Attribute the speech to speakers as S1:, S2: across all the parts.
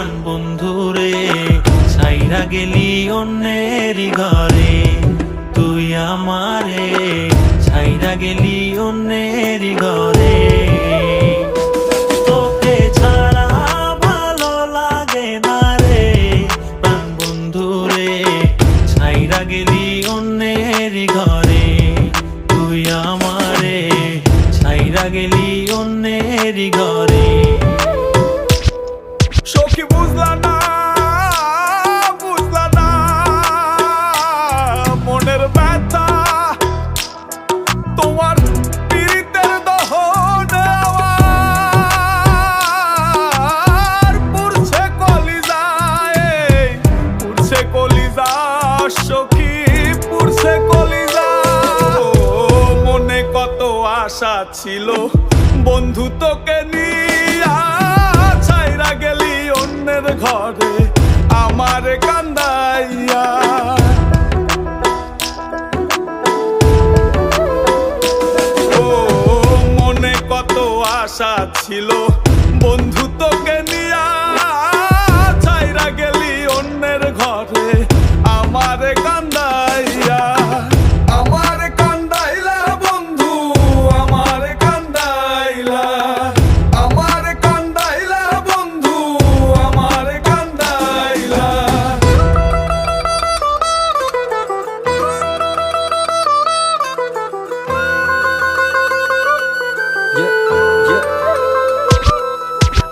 S1: প্রাণ বন্ধুরে সাইরা গেলি অন্যের ঘরে। তুই আমারে সাইরা গেলি অন্যের ঘরে।
S2: লাগে গেলি অন্যের ঘরে। তুই আমারে সাইরা গেলি অন্যের ঘরে। আশা ছিল। বন্ধু তোকে নিয়া ছাইরা গেলি অন্যের ঘরে আমার কান্দাইয়া। আশা ছিল।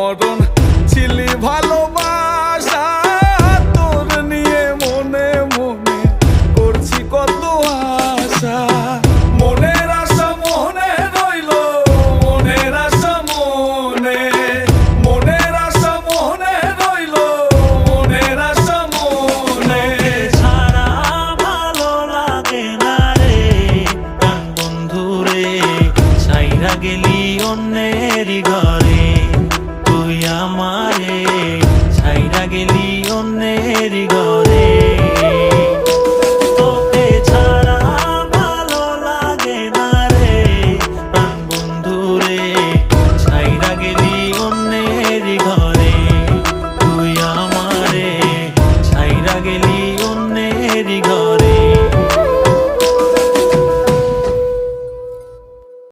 S2: মরণ ছিলি ভালোবাসা, তোর নিয়ে মনে মনে করছি কত আশা। মনের আশা মনে রইল, মনের আশা মনে। মনের আশা মনে রইল মনে।
S1: ছাড়া ভালো লাগে না রে বন্ধু রে, ছাইরা গেলি অন্যেরই ঘরে। আমারে ছাইরা গেলি অন্যের ঘরে।